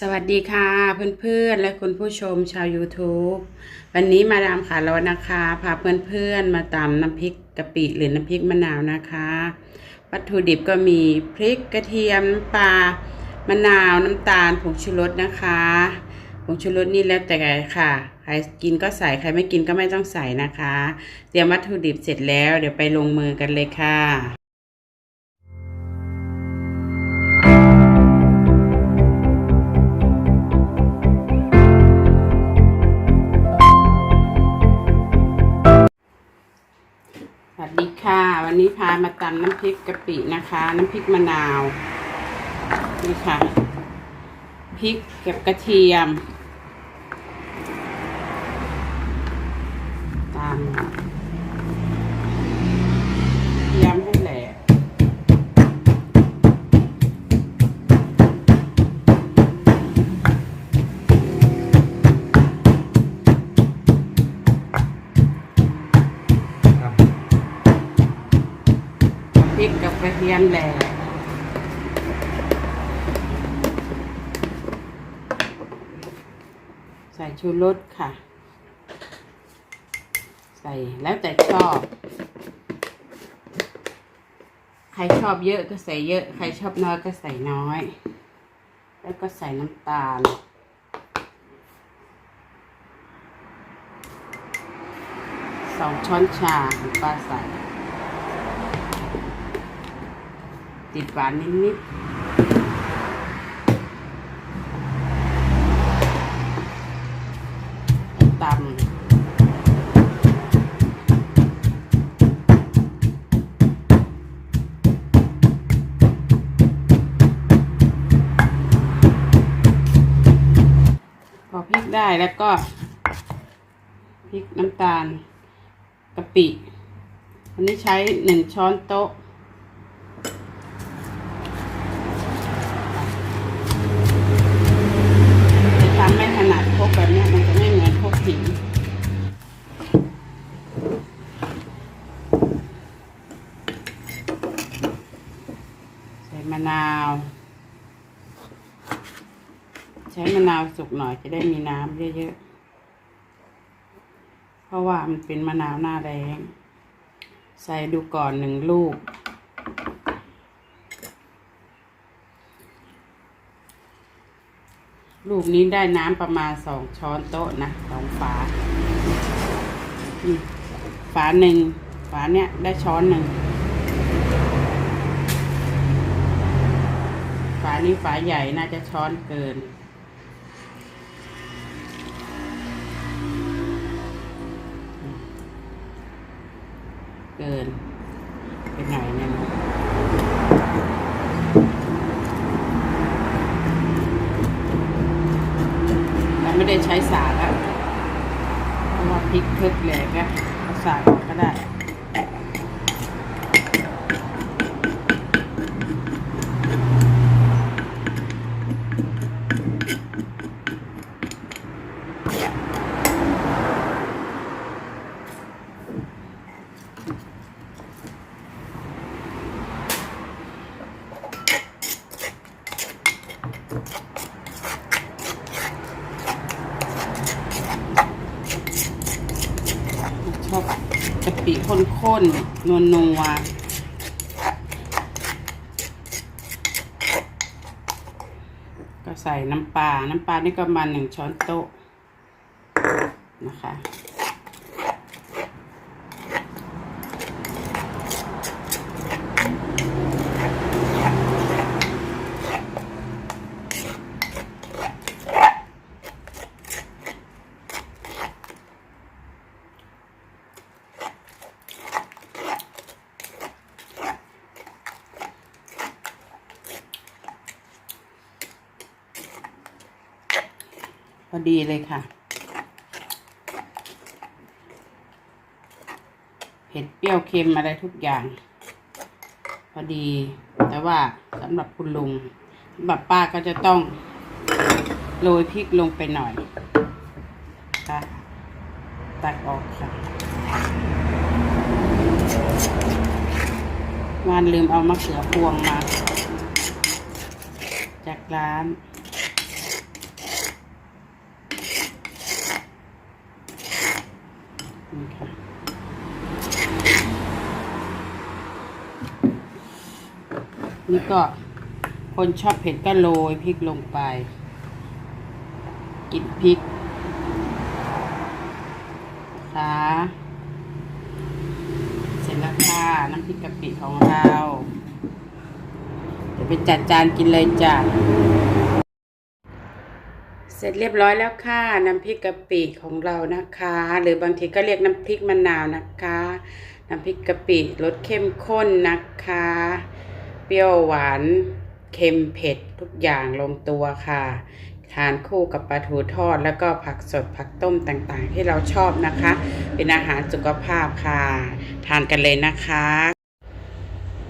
สวัสดีค่ะเพื่อนๆ และคุณผู้ชมชาว YouTube วันนี้มาดามขาล้อนะคะพาเพื่อนๆ มาตำน้ำพริกกะปิหรือน้ำพริกมะนาวนะคะ วัตถุดิบก็มีพริกกระเทียมปลามะนาวน้ำตาลผงชูรสนะคะผงชูรสนี่แล้วแต่ค่ะ ใครกินก็ใส่ใครไม่กินก็ไม่ต้องใส่นะคะ เตรียมวัตถุดิบเสร็จแล้ว เดี๋ยวไปลงมือกันเลยค่ะ วันนี้พามาตำน้ำพริกกะปินะคะ น้ำพริกมะนาว นี่ค่ะ พริกกับกระเทียม ริกกับกระเทียมแหลกใส่ชูรสค่ะ ใส่แล้วแต่ชอบ ใครชอบเยอะก็ใส่เยอะ ใครชอบน้อยก็ใส่น้อย แล้วก็ใส่น้ำตาลสองช้อนชาป้าใส่ ติดหวานนิดๆตำพอพริกได้แล้วก็พริกน้ำตาลกะปิ อันนี้ใช้หนึ่งช้อนโต๊ะ ใช้มะนาวสุกหน่อยจะได้มีน้ำเยอะๆ เพราะว่ามันเป็นมะนาวหน้าแรงใส่ดูก่อนหนึ่งลูก ลูกนี้ได้น้ำประมาณสองช้อนโต๊ะนะสองฝาฝาหนึ่งฝาเนี้ยได้ช้อนหนึ่งฝานี้ฝาใหญ่น่าจะช้อนเกิน เกินไปหน่อยนึงเราไม่ได้ใช้สาแล้วเพราะว่าพริกเค็มแหลกอะสาก่ก็ได้ พวกกะปิข้นๆนัวๆก็ใส่น้ำปลา น้ำปลานี่ก็ประมาณหนึ่งช้อนโต๊ะนะคะ พอดีเลยค่ะ เผ็ดเปรี้ยวเค็มอะไรทุกอย่าง พอดี แต่ว่าสำหรับคุณลุงสำหรับป้าก็จะต้องโรยพริกลงไปหน่อยค่ะตัดออกค่ะวานลืมเอามะเขือพวงมา จากร้าน นี่ค่ะ นี่ก็คนชอบเผ็ดก็โรยพริกลงไป กินพริกนะคะเสร็จแล้วค่ะ น้ำพริกกะปิของเรา เดี๋ยวไปจัดจานกินเลยจ้ะเสร็จเรียบร้อยแล้วค่ะ น้ำพริกกะปิของเรานะคะ หรือบางทีก็เรียกน้ำพริกมะนาวนะคะ น้ำพริกกะปิรสเข้มข้นนะคะ ปรี้ยวหวานเค็มเผ็ดทุกอย่างลงตัวค่ะ ทานคู่กับปลาทูทอด แล้วก็ผักสดผักต้มต่างๆ ที่เราชอบนะคะ เป็นอาหารสุขภาพค่ะ ทานกันเลยนะคะ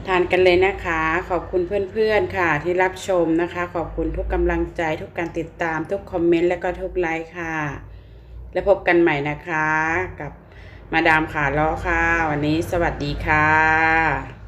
ทานกันเลยนะคะ ขอบคุณเพื่อนๆค่ะ ที่รับชมนะคะ ขอบคุณทุกกำลังใจทุกการติดตามทุกคอมเมนต์และก็ทุกไลค์ค่ะ แล้วพบกันใหม่นะคะกับมาดามขาล้อค่ะ วันนี้สวัสดีค่ะ